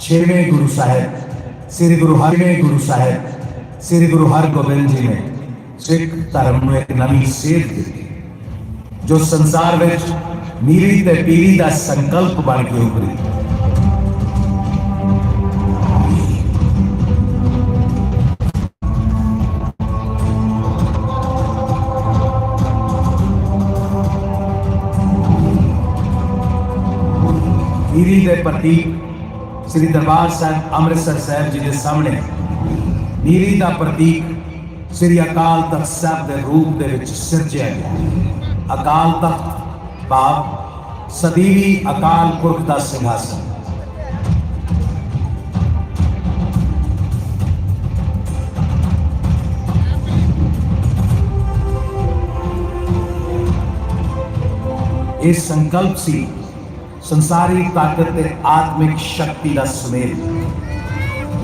ਛੇਵੇਂ ਗੁਰੂ ਸਾਹਿਬ ਸ੍ਰੀ ਗੁਰੂ ਹਰਵੇਂ ਗੁਰੂ ਸਾਹਿਬ ਸ੍ਰੀ ਗੁਰੂ ਹਰਗੋਬਿੰਦ ਜੀ ਨੇ ਸਿੱਖ ਧਰਮ ਨੂੰ ਇੱਕ ਨਵੀਂ ਸੇਧ ਦਿੱਤੀ ਜੋ ਸੰਸਾਰ ਵਿੱਚ ਮੀਰੀ ਤੇ ਪੀਰੀ ਦਾ ਸੰਕਲਪ ਬਣ ਕੇ ਉਭਰੀ ਮੀਰੀ ਦੇ ਪ੍ਰਤੀਕ ਸ੍ਰੀ ਦਰਬਾਰ ਸਾਹਿਬ, ਅੰਮ੍ਰਿਤਸਰ ਸਾਹਿਬ ਜੀ ਦੇ ਸਾਹਮਣੇ। ਨੀਰੀ ਦਾ ਪ੍ਰਤੀਕ ਸ੍ਰੀ ਅਕਾਲ ਤਖਤ ਸਾਹਿਬ ਦੇ ਰੂਪ ਦੇ ਵਿੱਚ ਸਿਰਜਿਆ ਗਿਆ। ਅਕਾਲ ਤਖਤ ਭਾਵ ਸਦੀਵੀ ਅਕਾਲ ਪੁਰਖ ਦਾ ਸਿੰਘਾਸਨ। ਇਹ ਸੰਕਲਪ ਸੀ ਸੰਸਾਰੀ ਤਾਕਤ ਤੇ ਆਤਮਿਕ ਸ਼ਕਤੀ ਦਾ ਸੁਮੇਲ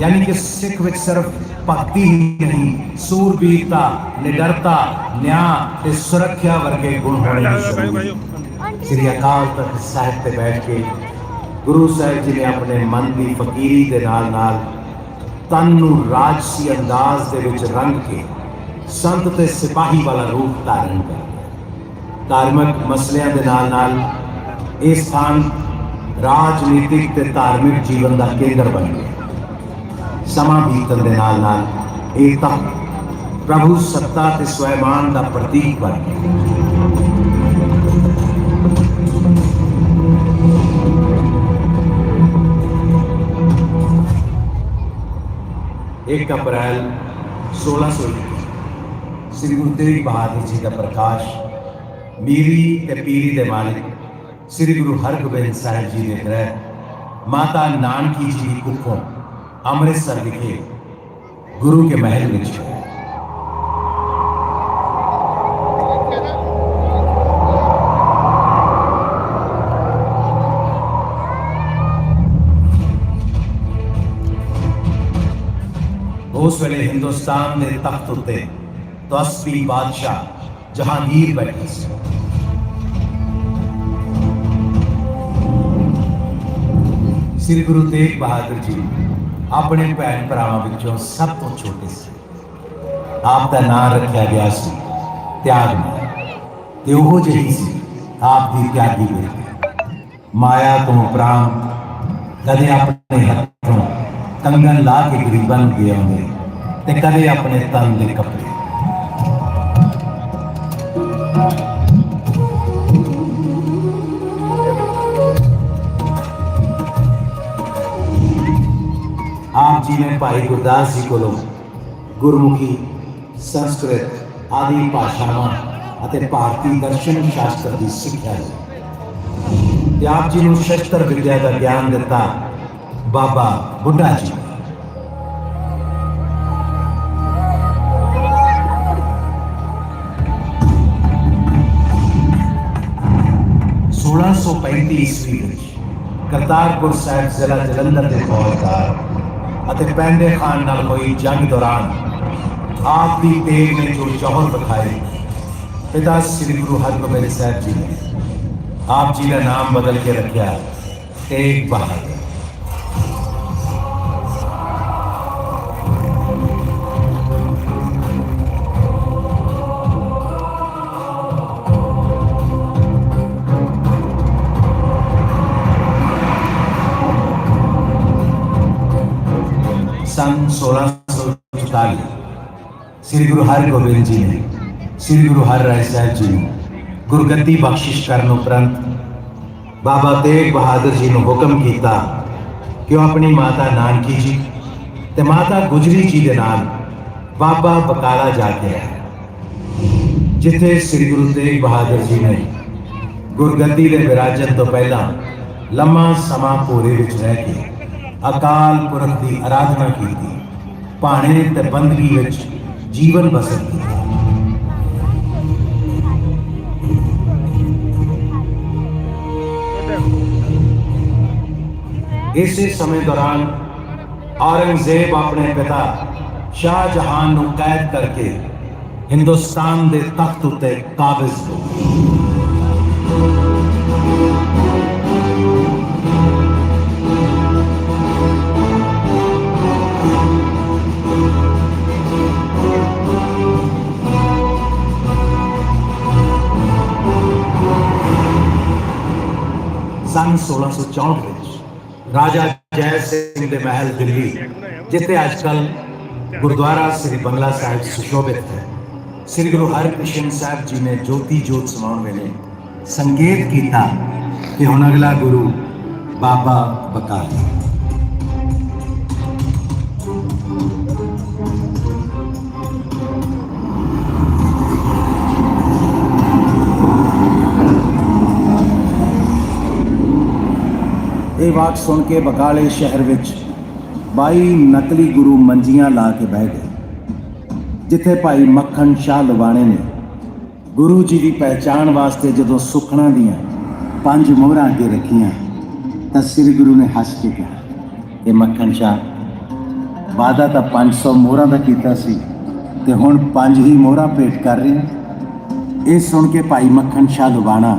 ਯਾਨੀ ਕਿ ਸਿੱਖ ਵਿੱਚ ਸਿਰਫ ਭਗਤੀ ਹੀ ਨਹੀਂ ਸੂਰਬੀਰਤਾ ਨਿਡਰਤਾ ਨਿਆਂ ਤੇ ਸੁਰੱਖਿਆ ਵਰਗੇ ਗੁਣ ਹੋਣੇ ਜ਼ਰੂਰੀ ਸ੍ਰੀ ਅਕਾਲ ਤਖਤ ਸਾਹਿਬ ਤੇ ਬੈਠ ਕੇ ਗੁਰੂ ਸਾਹਿਬ ਜੀ ਨੇ ਆਪਣੇ ਮਨ ਦੀ ਫਕੀਰੀ ਦੇ ਨਾਲ ਨਾਲ ਤਨ ਨੂੰ ਰਾਜਸੀ ਅੰਦਾਜ਼ ਦੇ ਵਿੱਚ ਰੰਗ ਕੇ ਸੰਤ ਤੇ ਸਿਪਾਹੀ ਵਾਲਾ ਰੂਪ ਧਾਰਨ ਕਰ ਲਿਆ ਧਾਰਮਿਕ ਮਸਲਿਆਂ ਦੇ ਨਾਲ ਨਾਲ ਇਹ ਸਥਾਨ ਰਾਜਨੀਤਿਕ ਤੇ ਧਾਰਮਿਕ ਜੀਵਨ ਦਾ ਕੇਂਦਰ ਬਣ ਗਿਆ ਸਮਾਂ ਬੀਤਣ ਦੇ ਨਾਲ ਨਾਲ ਇਹ ਤਾਂ ਪ੍ਰਭੂ ਸੱਤਾ ਤੇ ਸਵੈਮਾਨ ਦਾ ਪ੍ਰਤੀਕ ਬਣ ਗਿਆ ਇੱਕ ਅਪ੍ਰੈਲ 1600 ਸ੍ਰੀ ਗੁਰੂ ਤੇਗ ਬਹਾਦਰ ਜੀ ਦਾ ਪ੍ਰਕਾਸ਼ ਮੀਰੀ ਤੇ ਪੀਰੀ ਦੇ ਮਾਲਿਕ ਸ੍ਰੀ ਗੁਰੂ ਹਰਗੋਬਿੰਦ ਸਾਹਿਬ ਜੀ ਦੇ ਗ੍ਰਹਿ ਮਾਤਾ ਨਾਨਕੀ ਜੀ ਦੀ ਕੁੱਖੋਂ ਅੰਮ੍ਰਿਤਸਰ ਵਿਖੇ ਗੁਰੂ ਕੇ ਮਹਿਲ ਵਿੱਚ ਹੋਇਆ ਉਸ ਵੇਲੇ ਹਿੰਦੁਸਤਾਨ ਦੇ ਤਖਤ ਉੱਤੇ ਤਸਵੀ ਬਾਦਸ਼ਾਹ ਜਹਾਂਗੀਰ ਬੈਠਾ ਸੀ ਸ੍ਰੀ ਗੁਰੂ ਤੇਗ ਬਹਾਦਰ ਜੀ ਆਪਣੇ ਭੈਣ ਭਰਾਵਾਂ ਵਿੱਚੋਂ ਸਭ ਤੋਂ ਛੋਟੇ ਸੀ। ਆਪ ਦਾ ਨਾਮ ਰੱਖਿਆ ਗਿਆ ਸੀ ਤਿਆਗਮਈ ਤੇ ਉਹ ਜਿਹੀ ਸੀ, ਆਪ ਦੀ ਤਿਆਗੀ ਬੇਟੀ ਮਾਇਆ ਤੋਂ ਉਪਰਾਂਤ ਕਦੇ ਆਪਣੇ ਹੱਥੋਂ ਕੰਗਨ ਲਾ ਕੇ ਗਰੀਬਾਂ ਨੂੰ ਦੇ ਆਉਂਦੇ ਤੇ ਕਦੇ ਆਪਣੇ ਤਨ ਦੇ ਕੱਪੜੇ ਆਪ ਜੀ ਨੇ ਭਾਈ ਗੁਰਦਾਸ ਜੀ ਕੋਲੋਂ ਗੁਰਮੁਖੀ, ਸੰਸਕ੍ਰਿਤ ਆਦਿ ਭਾਸ਼ਾਵਾਂ ਅਤੇ ਭਾਰਤੀ ਦਰਸ਼ਨ ਸ਼ਾਸਤਰ ਦੀ ਸਿੱਖਿਆ ਲਈ ਤੇ ਆਪ ਜੀ ਨੂੰ ਸ਼ਸਤਰ ਵਿਦਿਆ ਦਾ ਗਿਆਨ ਦਿੱਤਾ ਬਾਬਾ ਬੁੱਢਾ ਜੀ ਨੇ। 1635 ਈਸਵੀ ਵਿੱਚ ਕਰਤਾਰਪੁਰ ਸਾਹਿਬ ਜ਼ਿਲ੍ਹਾ ਜਲੰਧਰ ਦੇ ਫੌਜਦਾਰ ਅਤੇ ਪੈਂਦੇ ਖਾਨ ਨਾਲ ਹੋਈ ਜੰਗ ਦੌਰਾਨ ਆਪ ਦੀ ਤੇਗ ਨੇ ਜੋ ਜੋਹਰ ਦਿਖਾਏ ਪਿਤਾ ਸ੍ਰੀ ਗੁਰੂ ਹਰਗੋਬਿੰਦ ਸਾਹਿਬ ਜੀ ਨੇ ਆਪ ਜੀ ਦਾ ਨਾਮ ਬਦਲ ਕੇ ਰੱਖਿਆ ਤੇਗ ਬਹਾਦਰ ਸਨ 1644 ਸ੍ਰੀ ਗੁਰੂ ਹਰਗੋਬਿੰਦ ਜੀ ਨੇ ਸ੍ਰੀ ਗੁਰੂ ਹਰਿਰਾਏ ਸਾਹਿਬ ਜੀ ਨੂੰ ਗੁਰਗੱਦੀ ਬਖਸ਼ਿਸ਼ ਕਰਨ ਉਪਰੰਤ ਬਾਬਾ ਤੇਗ ਬਹਾਦਰ ਜੀ ਨੂੰ ਹੁਕਮ ਕੀਤਾ ਕਿ ਉਹ ਆਪਣੀ ਮਾਤਾ ਨਾਨਕੀ ਜੀ ਤੇ ਮਾਤਾ ਗੁਜਰੀ ਜੀ ਦੇ ਨਾਲ ਬਾਬਾ ਬਕਾਲਾ ਜਾ ਕੇ ਆਏ ਜਿੱਥੇ ਸ੍ਰੀ ਗੁਰੂ ਤੇਗ ਬਹਾਦਰ ਜੀ ਨੇ ਗੁਰਗੱਦੀ ਦੇ ਵਿਰਾਜਨ ਤੋਂ ਪਹਿਲਾਂ ਲੰਮਾ ਸਮਾਂ ਪੂਰੇ ਵਿੱਚ ਰਹਿ ਕੇ ਅਕਾਲ ਪੁਰਖ ਦੀ ਆਰਾਧਨਾ ਕੀਤੀ ਭਾਣੇ ਤੇ ਬੰਦਗੀ ਵਿੱਚ ਜੀਵਨ ਬਸਰ ਕੀਤਾ। ਇਸੇ ਸਮੇਂ ਦੌਰਾਨ ਔਰੰਗਜ਼ੇਬ ਆਪਣੇ ਪਿਤਾ ਸ਼ਾਹਜਹਾਨ ਨੂੰ ਕੈਦ ਕਰਕੇ ਹਿੰਦੁਸਤਾਨ ਦੇ ਤਖਤ ਉੱਤੇ ਕਾਬਜ਼ ਹੋ ਗਿਆ ਸਨ 1664 ਵਿੱਚ ਰਾਜਾ ਜੈ ਸਿੰਘ ਦੇ ਮਹਿਲ ਦਿੱਲੀ, ਜਿੱਥੇ ਅੱਜ ਅੱਜਕੱਲ ਗੁਰਦੁਆਰਾ ਸ੍ਰੀ ਬੰਗਲਾ ਸਾਹਿਬ ਸੁਸ਼ੋਭਿਤ ਹੈ। ਸ੍ਰੀ ਗੁਰੂ ਹਰਿਕ੍ਰਿਸ਼ਨ ਸਾਹਿਬ ਜੀ ਨੇ ਜੋਤੀ ਜੋਤ ਸਮਾਉਣ ਵੇਲੇ ਸੰਕੇਤ ਕੀਤਾ ਕਿ ਹੁਣ ਅਗਲਾ ਗੁਰੂ ਬਾਬਾ ਬਕਾਲਾ। ਇਹ ਬਾਤ ਸੁਣ ਕੇ ਬਕਾਲੇ ਸ਼ਹਿਰ ਵਿੱਚ 22 ਨਕਲੀ ਗੁਰੂ ਮੰਜੀਆਂ ਲਾ ਕੇ ਬਹਿ ਗਏ, ਜਿੱਥੇ ਭਾਈ ਮੱਖਣ ਸ਼ਾਹ ਲਵਾਣੇ ਨੇ। ਗੁਰੂ ਜੀ ਦੀ ਪਹਿਚਾਣ ਵਾਸਤੇ ਜਦੋਂ ਸੁਖਣਾ ਦੀਆਂ ਪੰਜ ਮੋਹਰਾਂ ਅੱਗੇ ਰੱਖੀਆਂ, ਤਾਂ ਸ੍ਰੀ ਗੁਰੂ ਨੇ ਹੱਸ ਕੇ ਕਿਹਾ, ਇਹ ਮੱਖਣ ਸ਼ਾਹ ਵਾਦਾ ਤਾਂ 500 ਮੋਹਰਾਂ ਦਾ ਕੀਤਾ ਸੀ ਤੇ ਹੁਣ ਪੰਜ ਹੀ ਮੋਹਰਾਂ ਭੇਟ ਕਰ ਰਹੀ ਇਹ ਸੁਣ ਕੇ ਭਾਈ ਮੱਖਣ ਸ਼ਾਹ ਲਵਾਣਾ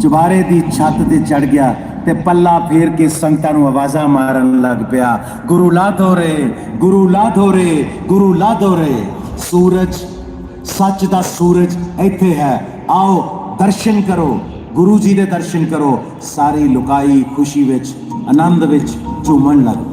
ਚੁਬਾਰੇ ਦੀ ਛੱਤ ਤੇ ਚੜ ਗਿਆ ਤੇ ਪੱਲਾ ਫੇਰ ਕੇ ਸੰਗਤਾਂ ਨੂੰ ਆਵਾਜ਼ਾਂ ਮਾਰਨ ਲੱਗ ਪਿਆ। ਗੁਰੂ ਲਾਧੋ ਰੇ, ਗੁਰੂ ਲਾਧੋ ਰੇ, ਗੁਰੂ ਲਾਧੋ ਰੇ। ਸੂਰਜ, ਸੱਚ ਦਾ ਸੂਰਜ ਇੱਥੇ ਹੈ। ਆਓ ਦਰਸ਼ਨ ਕਰੋ, ਗੁਰੂ ਜੀ ਦੇ ਦਰਸ਼ਨ ਕਰੋ। ਸਾਰੀ ਲੁਕਾਈ ਖੁਸ਼ੀ ਵਿੱਚ, ਆਨੰਦ ਵਿੱਚ ਝੂਮਣ ਲੱਗ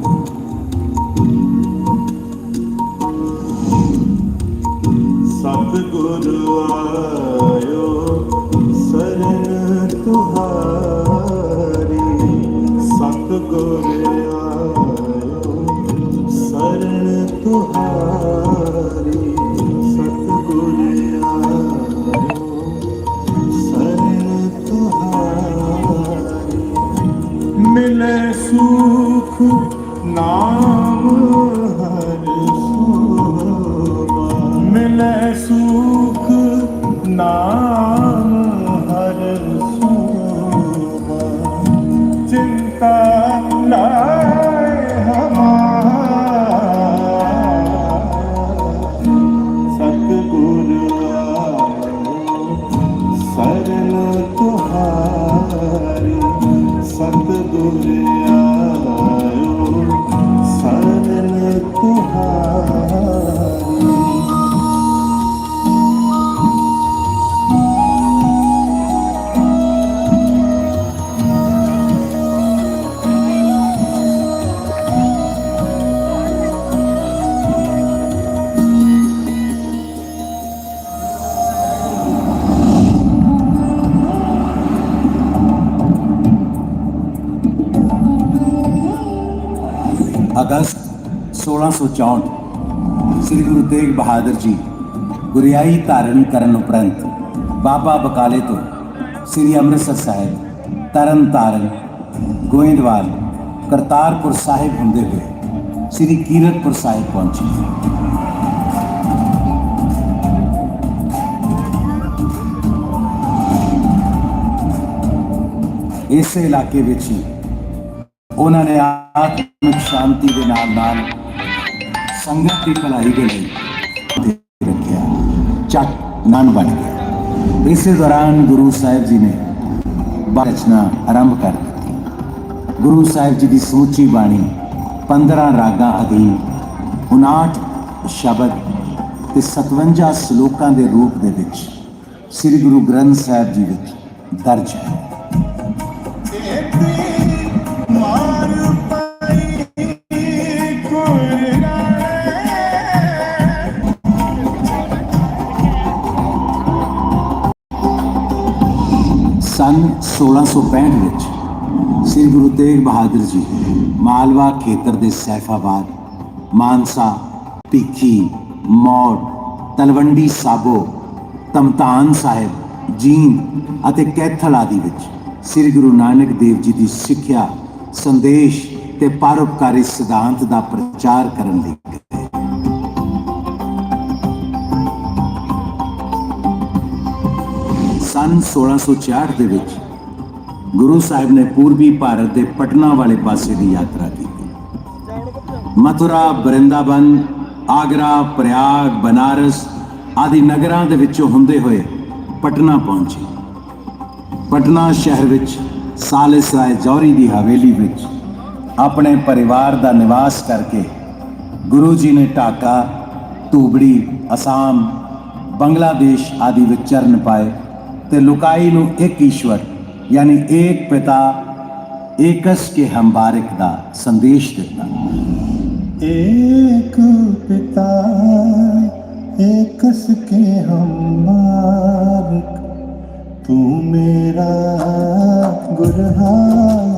1664 ਸ੍ਰੀ ਗੁਰੂ ਤੇਗ ਬਹਾਦਰ ਜੀ ਗੁਰਿਆਈ ਧਾਰਨ ਕਰਨ ਉਪਰੰਤ ਬਾਬਾ ਬਕਾਲੇ ਤੋਂ ਸ੍ਰੀ ਅੰਮ੍ਰਿਤਸਰ ਸਾਹਿਬ ਤਰਨ ਤਾਰਨ, ਗੋਇੰਦਵਾਲ, ਕਰਤਾਰਪੁਰ ਸਾਹਿਬ ਹੁੰਦੇ ਹੋਏ ਸ੍ਰੀ ਕੀਰਤਪੁਰ ਸਾਹਿਬ ਪਹੁੰਚੇ। ਇਸੇ ਇਲਾਕੇ ਵਿੱਚ ਹੀ ਉਹਨਾਂ ਨੇ ਆਤਮਿਕ ਸ਼ਾਂਤੀ ਦੇ ਨਾਲ ਨਾਲ ਸੰਗਤ ਦੀ ਭਲਾਈ ਦੇ ਲਈ ਰੱਖਿਆ। ਚੱਕ ਨਾਨ ਬਣ ਗਿਆ। ਇਸੇ ਦੌਰਾਨ ਗੁਰੂ ਸਾਹਿਬ ਜੀ ਨੇ ਰਚਨਾ ਆਰੰਭ ਕਰ ਦਿੱਤੀ। ਗੁਰੂ ਸਾਹਿਬ ਜੀ ਦੀ ਸਮੁੱਚੀ ਬਾਣੀ 15 ਰਾਗਾਂ ਅਧੀਨ 59 ਸ਼ਬਦ ਤੇ 57 ਸ਼ਲੋਕਾਂ ਦੇ ਰੂਪ ਦੇ ਵਿੱਚ ਸ੍ਰੀ ਗੁਰੂ ਗ੍ਰੰਥ ਸਾਹਿਬ ਜੀ ਵਿੱਚ ਦਰਜ ਹੈ। 1665 ਵਿੱਚ ਸ੍ਰੀ ਗੁਰੂ ਤੇਗ ਬਹਾਦਰ ਜੀ ਮਾਲਵਾ ਖੇਤਰ ਦੇ ਸੈਫਾਬਾਦ, ਮਾਨਸਾ, ਭਿੱਖੀ, ਮੌੜ, ਤਲਵੰਡੀ ਸਾਬੋ, ਤਮਤਾਨ ਸਾਹਿਬ, ਜੀਂਦ ਅਤੇ ਕੈਥਲ ਆਦਿ ਵਿੱਚ ਸ੍ਰੀ ਗੁਰੂ ਨਾਨਕ ਦੇਵ ਜੀ ਦੀ ਸਿੱਖਿਆ, ਸੰਦੇਸ਼ ਤੇ ਪਰਉਪਕਾਰੀ ਸਿਧਾਂਤ ਦਾ ਪ੍ਰਚਾਰ ਕਰਨ ਲਈ ਗਏ। ਸਨ 1666 ਦੇ ਵਿੱਚ ਗੁਰੂ ਸਾਹਿਬ ਨੇ ਪੂਰਬੀ ਭਾਰਤ ਦੇ ਪਟਨਾ ਵਾਲੇ ਪਾਸੇ ਦੀ ਯਾਤਰਾ ਕੀਤੀ। ਮਥੁਰਾ ਬ੍ਰਿੰਦਾਵਨ ਆਗਰਾ, ਪ੍ਰਯਾਗ, ਬਨਾਰਸ ਆਦਿ ਨਗਰਾਂ ਦੇ ਵਿੱਚੋਂ ਹੁੰਦੇ ਹੋਏ ਪਟਨਾ ਪਹੁੰਚੇ। ਪਟਨਾ ਸ਼ਹਿਰ ਵਿੱਚ ਸਾਲਿਸ ਰਾਏ ਜੌਹਰੀ ਦੀ ਹਵੇਲੀ ਵਿੱਚ ਆਪਣੇ ਪਰਿਵਾਰ ਦਾ ਨਿਵਾਸ ਕਰਕੇ ਗੁਰੂ ਜੀ ਨੇ ਢਾਕਾ, ਧੂਬੜੀ, ਅਸਾਮ, ਬੰਗਲਾਦੇਸ਼ ਆਦਿ ਵਿੱਚ ਚਰਨ ਪਾਏ ਤੇ ਲੁਕਾਈ ਨੂੰ ਇੱਕ ਈਸ਼ਵਰ ਯਾਨੀ ਏਕ ਪਿਤਾ, ਏਕਸ ਕੇ ਹੰਬਾਰਿਕ ਦਾ ਸੰਦੇਸ਼ ਦਿੱਤਾ। ਏਕ ਪਿਤਾ, ਏਕਸ ਕੇ ਹੰਬਾਰਿਕ, ਤੂੰ ਮੇਰਾ ਗੁਰਹਾਰ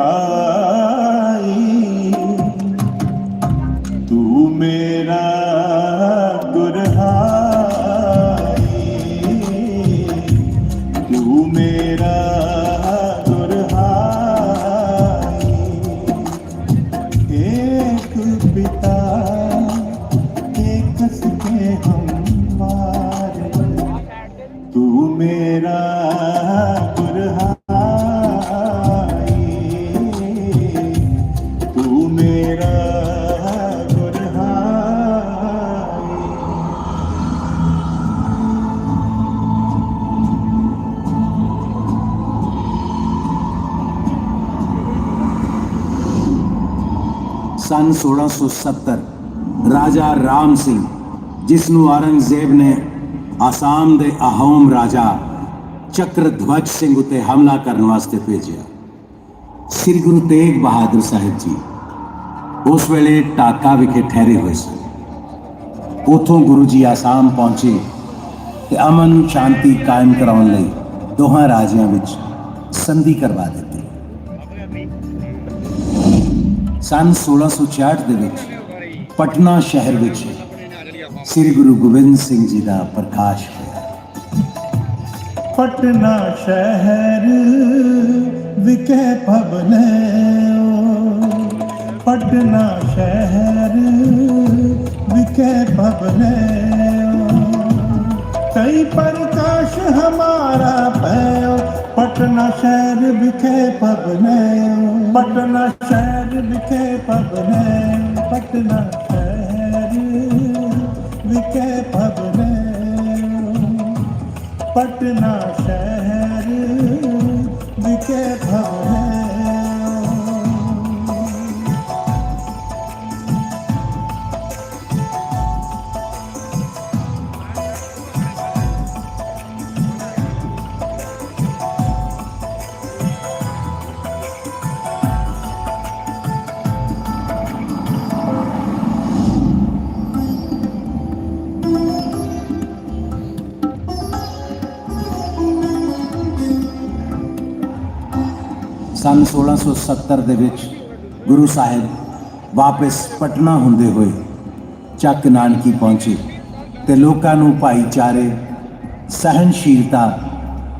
Ah. 1670 ਰਾਜਾ ਰਾਮ ਸਿੰਘ ਜਿਸ ਨੂੰ ਔਰੰਗਜ਼ੇਬ ਨੇ ਆਸਾਮ ਦੇ ਅਹੋਮ ਰਾਜਾ ਚੱਕਰਧਵਜ ਸਿੰਘ ਉਤੇ ਹਮਲਾ ਕਰਨ ਵਾਸਤੇ ਭੇਜਿਆ। ਸ੍ਰੀ ਗੁਰੂ ਤੇਗ ਬਹਾਦਰ ਸਾਹਿਬ ਜੀ ਉਸ ਵੇਲੇ ਟਾਕਾ ਵਿਖੇ ਠਹਿਰੇ ਹੋਏ ਸਨ। ਉਥੋਂ ਗੁਰੂ ਜੀ ਆਸਾਮ ਪਹੁੰਚੇ ਤੇ ਅਮਨ ਸ਼ਾਂਤੀ ਕਾਇਮ ਕਰਾਉਣ ਲਈ ਦੋਹਾਂ ਰਾਜਿਆਂ ਵਿੱਚ ਸੰਧੀ ਕਰਵਾ ਦਿੱਤੀ। ਸਨ 1666 ਦੇ ਵਿੱਚ, ਪਟਨਾ ਸ਼ਹਿਰ ਵਿੱਚ ਸ੍ਰੀ ਗੁਰੂ ਗੋਬਿੰਦ ਸਿੰਘ ਜੀ ਦਾ ਪ੍ਰਕਾਸ਼ ਹੋਇਆ। ਪਟਨਾ ਸ਼ਹਿਰ ਵਿਖੇ ਭਵਨੇ ਪਟਨਾ ਸ਼ਹਿਰ ਵਿਖੇ ਭਵਨੇ ਕਈ ਪ੍ਰਕਾਸ਼ ਹਮਾਰਾ ਪੈ ਪਟਨਾ ਸ਼ਹਿਰ ਵਿਖੇ ਭਵਨੇ ਪਟਨਾ ਸ਼ਹਿਰ ਵਿਖੇ ਪਬ ਹੈ ਪਟਨਾ ਸ਼ਹਿਰ ਵਿਖੇ ਪਬ ਹੈ। ਪਟਨਾ ਸ਼ਹਿਰ ਵਿਖੇ ਪਬ ਸਨ 1670 ਦੇ ਵਿੱਚ ਗੁਰੂ ਸਾਹਿਬ ਵਾਪਸ ਪਟਨਾ ਹੁੰਦੇ ਹੋਏ ਚੱਕ ਨਾਨਕੀ ਪਹੁੰਚੇ ਤੇ ਲੋਕਾਂ ਨੂੰ ਭਾਈਚਾਰੇ ਸਹਿਨਸ਼ੀਲਤਾ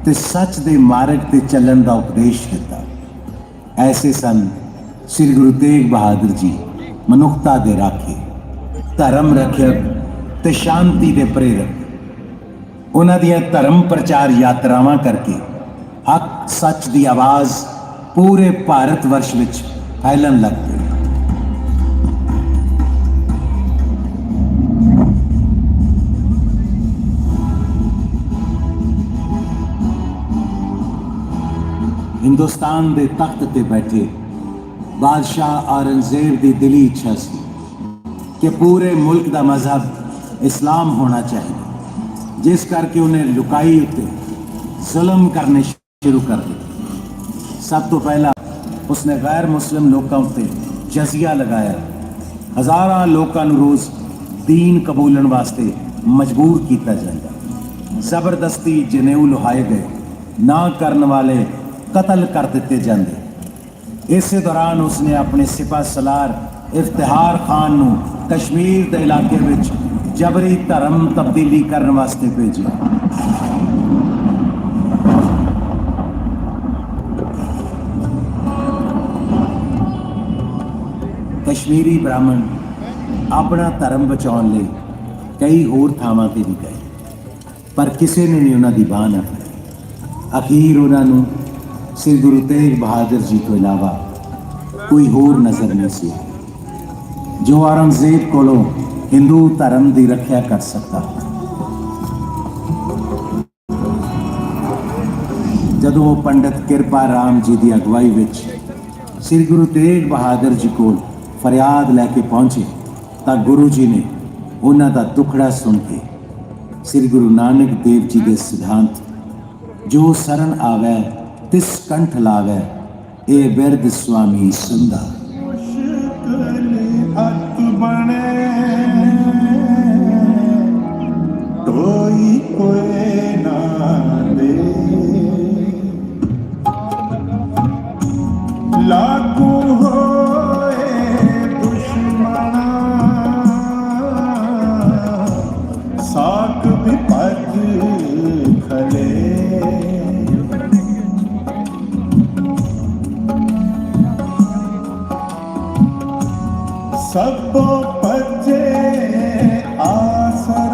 ਤੇ ਸੱਚ ਦੇ ਮਾਰਗ ਤੇ ਚੱਲਣ ਦਾ ਉਪਦੇਸ਼ ਦਿੱਤਾ। ਐਸੇ ਸਨ ਸ੍ਰੀ ਗੁਰੂ ਤੇਗ ਬਹਾਦਰ ਜੀ ਮਨੁੱਖਤਾ ਦੇ ਰਾਖੇ, ਧਰਮ ਰੱਖਿਅਕ ਤੇ ਸ਼ਾਂਤੀ ਦੇ ਪ੍ਰੇਰਕ। ਉਹਨਾਂ ਦੀਆਂ ਧਰਮ ਪ੍ਰਚਾਰ ਯਾਤਰਾਵਾਂ ਕਰਕੇ ਹੱਕ ਸੱਚ ਦੀ ਆਵਾਜ਼ ਪੂਰੇ ਭਾਰਤ ਵਰਸ਼ ਵਿੱਚ ਫੈਲਣ ਲੱਗ ਪਈ। ਹਿੰਦੁਸਤਾਨ ਦੇ ਤਖਤ ਤੇ ਬੈਠੇ ਬਾਦਸ਼ਾਹ ਔਰੰਗਜ਼ੇਬ ਦੀ ਦਿਲੀ ਇੱਛਾ ਸੀ ਕਿ ਪੂਰੇ ਮੁਲਕ ਦਾ ਮਜ਼ਹਬ ਇਸਲਾਮ ਹੋਣਾ ਚਾਹੀਦਾ, ਜਿਸ ਕਰਕੇ ਉਹਨੇ ਲੁਕਾਈ ਉੱਤੇ ਜ਼ੁਲਮ ਕਰਨੇ ਸ਼ੁਰੂ ਕਰ ਦਿੱਤੇ। ਸਭ ਤੋਂ ਪਹਿਲਾਂ ਉਸਨੇ ਗੈਰ ਮੁਸਲਿਮ ਲੋਕਾਂ ਉੱਤੇ ਜਜ਼ੀਆ ਲਗਾਇਆ। ਹਜ਼ਾਰਾਂ ਲੋਕਾਂ ਨੂੰ ਰੋਜ਼ ਦੀਨ ਕਬੂਲਣ ਵਾਸਤੇ ਮਜਬੂਰ ਕੀਤਾ ਜਾਂਦਾ। ਜ਼ਬਰਦਸਤੀ ਜਨੇਊ ਲੁਹਾਏ ਗਏ, ਨਾ ਕਰਨ ਵਾਲੇ ਕਤਲ ਕਰ ਦਿੱਤੇ ਜਾਂਦੇ। ਇਸੇ ਦੌਰਾਨ ਉਸਨੇ ਆਪਣੇ ਸਿਪਾ ਸਲਾਰ ਇਫਤਿਹਾਰ ਖਾਨ ਨੂੰ ਕਸ਼ਮੀਰ ਦੇ ਇਲਾਕੇ ਵਿੱਚ ਜਬਰੀ ਧਰਮ ਤਬਦੀਲੀ ਕਰਨ ਵਾਸਤੇ ਭੇਜਿਆ। ਕਸ਼ਮੀਰੀ ਬ੍ਰਾਹਮਣ ਆਪਣਾ ਧਰਮ ਬਚਾਉਣ ਲਈ ਕਈ ਹੋਰ ਥਾਵਾਂ ਤੇ ਵੀ ਗਏ। ਪਰ ਕਿਸੇ ਨੇ ਨਹੀਂ ਉਹਨਾਂ ਦੀ ਬਾਹ ਨਾ ਫੜੀ। ਅਖੀਰ ਉਹਨਾਂ ਨੂੰ ਸ੍ਰੀ ਗੁਰੂ ਤੇਗ ਬਹਾਦਰ ਜੀ ਤੋਂ ਇਲਾਵਾ ਕੋਈ ਹੋਰ ਨਜ਼ਰ ਨਹੀਂ ਸੀ ਜੋ ਔਰੰਗਜ਼ੇਬ ਕੋਲੋਂ ਹਿੰਦੂ ਧਰਮ ਦੀ ਰੱਖਿਆ ਕਰ ਸਕਦਾ ਜਦੋਂ ਉਹ ਪੰਡਤ ਕਿਰਪਾ ਰਾਮ ਜੀ ਦੀ ਅਗਵਾਈ ਵਿੱਚ ਸ੍ਰੀ ਗੁਰੂ ਤੇਗ ਬਹਾਦਰ ਜੀ ਕੋਲ ਫਰਿਆਦ ਲੈ ਕੇ ਪਹੁੰਚੇ ਤਾਂ ਗੁਰੂ ਜੀ ਨੇ ਉਹਨਾਂ ਦਾ ਦੁਖੜਾ ਸੁਣ ਕੇ ਸ੍ਰੀ ਗੁਰੂ ਨਾਨਕ ਦੇਵ ਜੀ ਦੇ ਸਿਧਾਂਤ, ਜੋ ਸਰਨ ਆਵੇ, ਤਿਸ ਕੰਠ ਲਾਵੇ ਇਹ ਬਿਰਧ ਸੁਆਮੀ ਸੁੰਦਾ ਮੁਸ਼ਕਲ ਅਤ ਬਣੇ ਤੋਈ ਕੋਏ ਨਾ ਦੇ। ਲਾਗੂ ਸਭੋ ਪਜੇ ਆਸਰਾ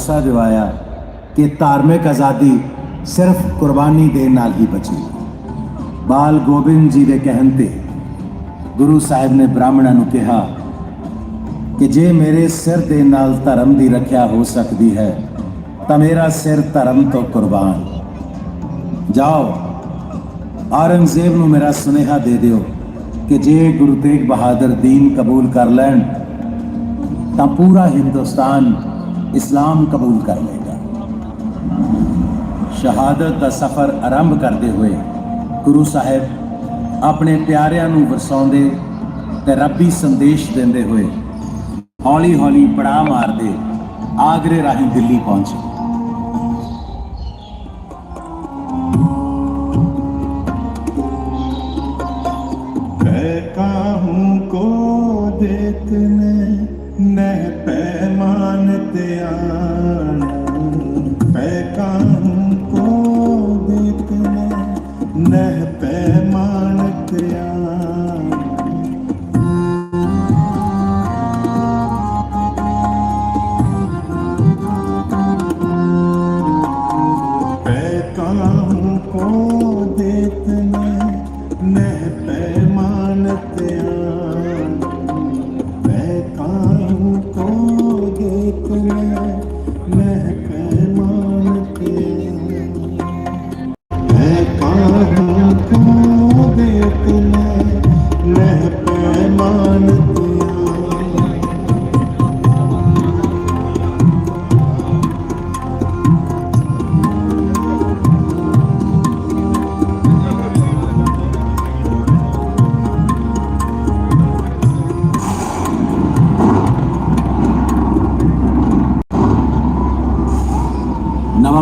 ਭਰੋਸਾ ਦਿਵਾਇਆ ਕਿ ਧਾਰਮਿਕ ਆਜ਼ਾਦੀ ਸਿਰਫ ਕੁਰਬਾਨੀ ਦੇ ਨਾਲ ਹੀ ਬਚੀ। ਬਾਲ ਗੋਬਿੰਦ ਜੀ ਦੇ ਕਹਿਣ ਤੇ ਗੁਰੂ ਸਾਹਿਬ ਨੇ ਬ੍ਰਾਹਮਣਾਂ ਨੂੰ ਕਿਹਾ ਕਿ ਜੇ ਮੇਰੇ ਸਿਰ ਦੇ ਨਾਲ ਧਰਮ ਦੀ ਰੱਖਿਆ ਹੋ ਸਕਦੀ ਹੈ, ਤਾਂ ਮੇਰਾ ਸਿਰ ਧਰਮ ਤੋਂ ਕੁਰਬਾਨ। ਜਾਓ, ਔਰੰਗਜ਼ੇਬ ਨੂੰ ਮੇਰਾ ਸੁਨੇਹਾ ਦੇ ਦਿਓ ਕਿ ਜੇ ਗੁਰੂ ਤੇਗ ਬਹਾਦਰ ਦੀਨ ਕਬੂਲ ਕਰ ਲੈਣ, ਤਾਂ ਪੂਰਾ ਹਿੰਦੁਸਤਾਨ ਇਸਲਾਮ ਕਬੂਲ ਕਰ ਲਏਗਾ। ਸ਼ਹਾਦਤ ਦਾ ਸਫ਼ਰ ਆਰੰਭ ਕਰਦੇ ਹੋਏ ਗੁਰੂ ਸਾਹਿਬ ਆਪਣੇ ਪਿਆਰਿਆਂ ਨੂੰ ਵਰਸਾਉਂਦੇ ਤੇ ਰੱਬੀ ਸੰਦੇਸ਼ ਦਿੰਦੇ ਹੋਏ ਹੌਲੀ ਹੌਲੀ ਪੜਾਅ ਮਾਰਦੇ ਆਗਰੇ ਰਾਹੀਂ ਦਿੱਲੀ ਪਹੁੰਚੇ।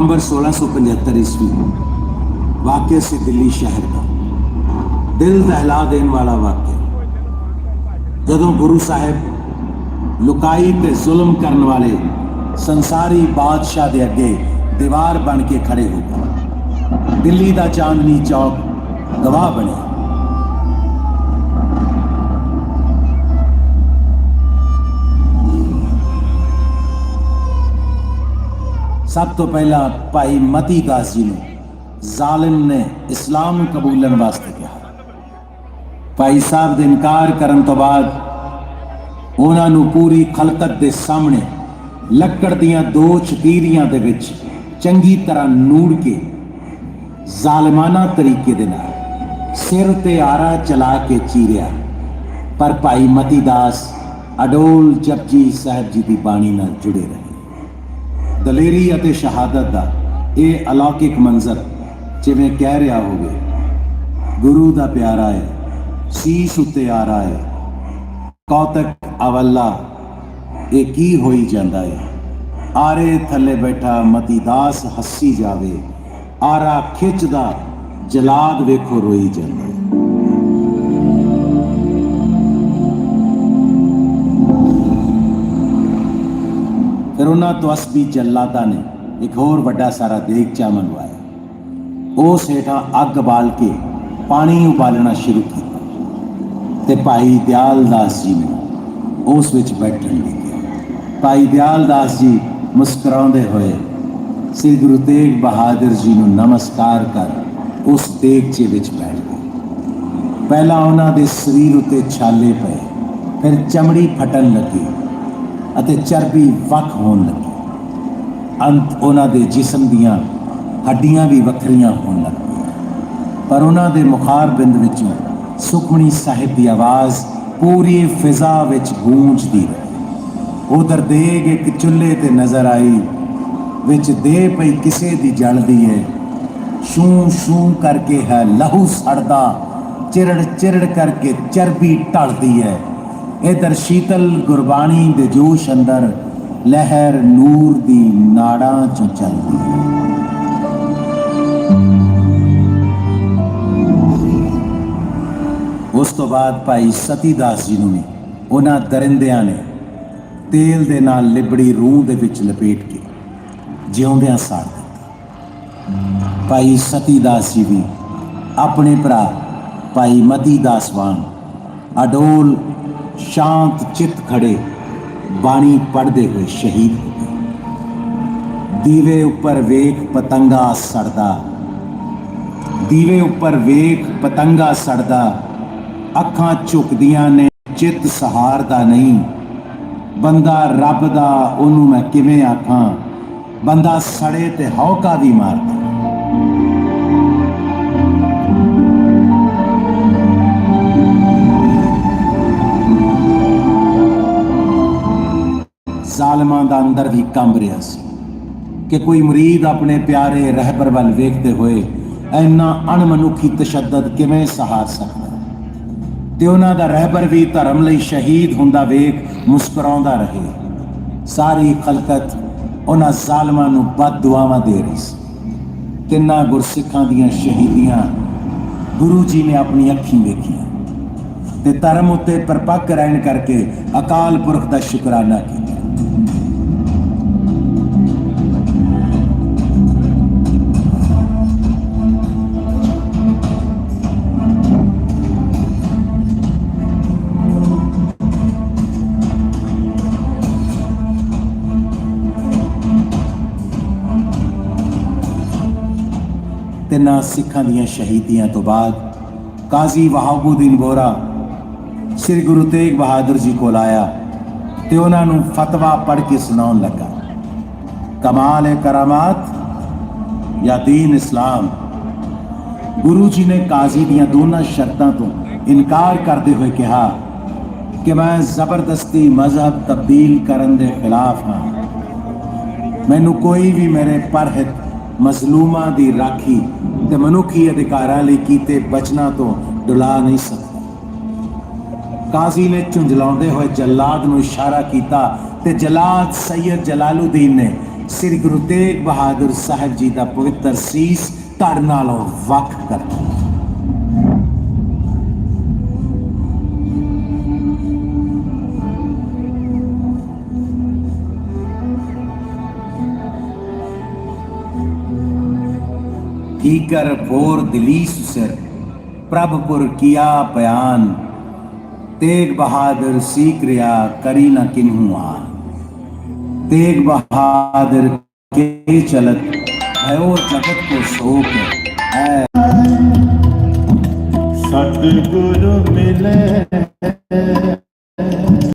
ਨਵੰਬਰ 1675 ਈਸਵੀ ਵਾਕਿਆ ਸੀ ਦਿੱਲੀ ਸ਼ਹਿਰ ਦਾ। ਦਿਲ ਦਹਿਲਾ ਦੇਣ ਵਾਲਾ ਵਾਕਿਆ। ਜਦੋਂ ਗੁਰੂ ਸਾਹਿਬ ਲੁਕਾਈ ਤੇ ਜ਼ੁਲਮ ਕਰਨ ਵਾਲੇ ਸੰਸਾਰੀ ਬਾਦਸ਼ਾਹ ਦੇ ਅੱਗੇ ਦੀਵਾਰ ਬਣ ਕੇ ਖੜੇ ਹੋ ਗਏ। ਦਿੱਲੀ ਦਾ ਚਾਂਦਨੀ ਚੌਕ ਗਵਾਹ ਬਣਿਆ। ਸਭ ਤੋਂ ਪਹਿਲਾਂ ਭਾਈ ਮਤੀ ਦਾਸ ਜੀ ਨੂੰ ਜ਼ਾਲਿਮ ਨੇ ਇਸਲਾਮ ਕਬੂਲਣ ਵਾਸਤੇ ਕਿਹਾ। ਭਾਈ ਸਾਹਿਬ ਦੇ ਇਨਕਾਰ ਕਰਨ ਤੋਂ ਬਾਅਦ ਉਹਨਾਂ ਨੂੰ ਪੂਰੀ ਖਲਕਤ ਦੇ ਸਾਹਮਣੇ ਲੱਕੜ ਦੀਆਂ ਦੋ ਚਕੀਰੀਆਂ ਦੇ ਵਿੱਚ ਚੰਗੀ ਤਰ੍ਹਾਂ ਨੂੜ ਕੇ ਜ਼ਾਲਮਾਨਾ ਤਰੀਕੇ ਦੇ ਨਾਲ ਸਿਰ ਤੇ ਆਰਾ ਚਲਾ ਕੇ ਚੀਰਿਆ। ਪਰ ਭਾਈ ਮਤੀ ਦਾਸ ਅਡੋਲ ਜਪਜੀ ਸਾਹਿਬ ਜੀ ਦੀ ਬਾਣੀ ਨਾਲ ਜੁੜੇ ਰਹੇ। ਦਲੇਰੀ ਅਤੇ ਸ਼ਹਾਦਤ ਦਾ ਇਹ ਅਲੌਕਿਕ ਮੰਜ਼ਰ ਜਿਵੇਂ ਕਹਿ ਰਿਹਾ ਹੋਵੇ। ਗੁਰੂ ਦਾ ਪਿਆਰਾ ਹੈ, ਸੀਸ ਉੱਤੇ ਆ ਰਹਾ ਹੈ। ਕੌਤਕ ਅਵੱਲਾ, ਇਹ ਕੀ ਹੋਈ ਜਾਂਦਾ ਹੈ? ਆਰੇ ਥੱਲੇ ਬੈਠਾ ਮਤੀ ਦਾਸ ਹੱਸੀ ਜਾਵੇ, ਆਰਾ ਖਿੱਚਦਾ, ਜਲਾਦ ਵੇਖੋ ਰੋਈ ਜਾਂਦਾ ਫਿਰ ਉਹਨਾਂ ਤੋਂ ਅਸਬੀ ਜੱਲਾਦਾਂ ਨੇ ਇੱਕ ਹੋਰ ਵੱਡਾ ਸਾਰਾ ਦੇਗਚਾ ਮੰਗਵਾਇਆ। ਉਸ ਹੇਠਾਂ ਅੱਗ ਬਾਲ ਕੇ ਪਾਣੀ ਉਬਾਲਣਾ ਸ਼ੁਰੂ ਕੀਤਾ ਤੇ ਭਾਈ ਦਿਆਲ ਦਾਸ ਜੀ ਨੂੰ ਉਸ ਵਿੱਚ ਬੈਠਣ ਲੱਗਿਆ ਭਾਈ ਦਿਆਲ ਦਾਸ ਜੀ ਮੁਸਕਰਾਉਂਦੇ ਹੋਏ ਸ੍ਰੀ ਗੁਰੂ ਤੇਗ ਬਹਾਦਰ ਜੀ ਨੂੰ ਨਮਸਕਾਰ ਕਰ ਉਸ ਦੇਗਚੇ ਵਿੱਚ ਬੈਠ ਗਏ। ਪਹਿਲਾਂ ਉਹਨਾਂ ਦੇ ਸਰੀਰ ਉੱਤੇ ਛਾਲੇ ਪਏ, ਫਿਰ ਚਮੜੀ ਫਟਣ ਲੱਗੀ। ਅਤੇ ਚਰਬੀ ਵੱਖ ਹੋਣ ਲੱਗੀ। ਅੰਤ ਉਹਨਾਂ ਦੇ ਜਿਸਮ ਦੀਆਂ ਹੱਡੀਆਂ ਵੀ ਵੱਖਰੀਆਂ ਹੋਣ ਲੱਗ ਪਈਆਂ ਪਰ ਉਹਨਾਂ ਦੇ ਮੁਖਾਰ ਬਿੰਦ ਵਿੱਚੋਂ ਸੁਖਮਣੀ ਸਾਹਿਬ ਦੀ ਆਵਾਜ਼ ਪੂਰੀ ਫਿਜ਼ਾ ਵਿੱਚ ਗੂੰਜਦੀ ਰਹੀ। ਉਧਰ ਦੇਗ ਇੱਕ ਚੁੱਲ੍ਹੇ ਤੇ ਨਜ਼ਰ ਆਈ, ਵਿੱਚ ਦੇ ਪਈ ਕਿਸੇ ਦੀ ਜਲਦੀ ਹੈ ਸ਼ੂ ਸ਼ੂ ਕਰਕੇ ਹੈ ਲਹੂ ਸੜਦਾ, ਚਿਰੜ ਚਿਰੜ ਕਰਕੇ ਚਰਬੀ ਢਲਦੀ ਹੈ ਇਧਰ ਸ਼ੀਤਲ ਗੁਰਬਾਣੀ ਦੇ ਜੋਸ਼ ਅੰਦਰ ਲਹਿਰ ਨੂਰ ਦੀ ਨਾੜਾਂ ਚੋਂ ਚੱਲਦੀ ਹੈ। ਉਸ ਤੋਂ ਬਾਅਦ ਭਾਈ ਸਤੀ ਦਾਸ ਜੀ ਨੂੰ ਵੀ ਉਹਨਾਂ ਦਰਿੰਦਿਆਂ ਨੇ ਤੇਲ ਦੇ ਨਾਲ ਲਿਬੜੀ ਰੂਹ ਦੇ ਵਿੱਚ ਲਪੇਟ ਕੇ ਜਿਉਂਦਿਆਂ ਸਾੜ ਦਿੱਤਾ। ਭਾਈ ਸਤੀ ਦਾਸ ਜੀ ਵੀ ਆਪਣੇ ਭਰਾ ਭਾਈ ਮਤੀ ਦਾਸ ਵਾਂਗ ਅਡੋਲ ਸ਼ਾਂਤ ਚਿੱਤ ਖੜੇ ਬਾਣੀ ਪੜ੍ਹਦੇ ਹੋਏ ਸ਼ਹੀਦ ਹੋ ਗਏ। ਦੀਵੇ ਉੱਪਰ ਵੇਖ ਪਤੰਗਾ ਸੜਦਾ। ਦੀਵੇ ਉੱਪਰ ਵੇਖ ਪਤੰਗਾ ਸੜਦਾ। ਅੱਖਾਂ ਝੁਕਦੀਆਂ ਨੇ, ਚਿੱਤ ਸਹਾਰਦਾ ਨਹੀਂ। ਬੰਦਾ ਰੱਬ ਦਾ, ਉਹਨੂੰ ਮੈਂ ਕਿਵੇਂ ਆਖਾਂ? ਬੰਦਾ ਸੜੇ ਤੇ ਹੌਕਾ ਵੀ ਮਾਰਦਾ। ਜ਼ਾਲਮਾਂ ਦਾ ਅੰਦਰ ਵੀ ਕੰਬ ਰਿਹਾ ਸੀ ਕਿ ਕੋਈ ਮੁਰੀਦ ਆਪਣੇ ਪਿਆਰੇ ਰਹਿਬਰ ਵੱਲ ਵੇਖਦੇ ਹੋਏ ਇੰਨਾ ਅਣਮਨੁੱਖੀ ਤਸ਼ੱਦਦ ਕਿਵੇਂ ਸਹਾਰ ਸਕਦਾ ਤੇ ਉਹਨਾਂ ਦਾ ਰਹਿਬਰ ਵੀ ਧਰਮ ਲਈ ਸ਼ਹੀਦ ਹੁੰਦਾ ਵੇਖ ਮੁਸਕਰਾਉਂਦਾ ਰਹੇ। ਸਾਰੀ ਖਲਕਤ ਉਹਨਾਂ ਜ਼ਾਲਮਾਂ ਨੂੰ ਬਦ ਦੁਆਵਾਂ ਦੇ ਰਹੀ ਸੀ। ਤਿੰਨਾਂ ਗੁਰਸਿੱਖਾਂ ਦੀਆਂ ਸ਼ਹੀਦੀਆਂ ਗੁਰੂ ਜੀ ਨੇ ਆਪਣੀ ਅੱਖੀਂ ਵੇਖੀਆਂ ਤੇ ਧਰਮ ਉੱਤੇ ਪਰਪੱਕ ਰਹਿਣ ਕਰਕੇ ਅਕਾਲ ਪੁਰਖ ਦਾ ਸ਼ੁਕਰਾਨਾ ਕੀਤਾ। ਤਿੰਨਾਂ ਸਿੱਖਾਂ ਦੀਆਂ ਸ਼ਹੀਦੀਆਂ ਤੋਂ ਬਾਅਦ ਕਾਜ਼ੀ ਵਹਾਬੁਦੀਨ ਬੋਰਾ ਸ੍ਰੀ ਗੁਰੂ ਤੇਗ ਬਹਾਦਰ ਜੀ ਕੋਲ ਆਇਆ ਤੇ ਉਹਨਾਂ ਨੂੰ ਫਤਵਾ ਪੜ੍ਹ ਕੇ ਸੁਣਾਉਣ ਲੱਗਾ ਕਮਾਲ ਹੈ ਕਰਾਮਾਤ ਜਾਂ ਦੀਨ ਇਸਲਾਮ ਗੁਰੂ ਜੀ ਨੇ ਕਾਜ਼ੀ ਦੀਆਂ ਦੋਨਾਂ ਸ਼ਰਤਾਂ ਤੋਂ ਇਨਕਾਰ ਕਰਦੇ ਹੋਏ ਕਿਹਾ ਕਿ ਮੈਂ ਜ਼ਬਰਦਸਤੀ ਮਜ਼ਹਬ ਤਬਦੀਲ ਕਰਨ ਦੇ ਖਿਲਾਫ ਹਾਂ ਮੈਨੂੰ ਕੋਈ ਵੀ ਮੇਰੇ ਪਰਹਿਤ ਮਜ਼ਲੂਮਾਂ ਦੀ ਰਾਖੀ ਤੇ ਮਨੁੱਖੀ ਅਧਿਕਾਰਾਂ ਲਈ ਕੀਤੇ ਬਚਨਾਂ ਤੋਂ ਡੁਲਾ ਨਹੀਂ ਸਕਦਾ। ਕਾਜ਼ੀ ਨੇ ਝੁੰਝਲਾਉਂਦੇ ਹੋਏ ਜਲਾਦ ਨੂੰ ਇਸ਼ਾਰਾ ਕੀਤਾ ਤੇ ਜਲਾਦ ਸੈਯਦ ਜਲਾਲੁਦੀਨ ਨੇ ਸ੍ਰੀ ਗੁਰੂ ਤੇਗ ਬਹਾਦਰ ਸਾਹਿਬ ਜੀ ਦਾ ਪਵਿੱਤਰ ਸੀਸ ਧੜ ਨਾਲੋਂ ਵੱਖ ਕਰ ਦਿੱਤਾ। दीगर भोर दिलीस सर प्रभ पुर किया बयान, तेग बहादुर सीख रिया करी न किन्हू आ तेग बहादुर के चलत है वो जगत को शोक है। सतगुरु मिले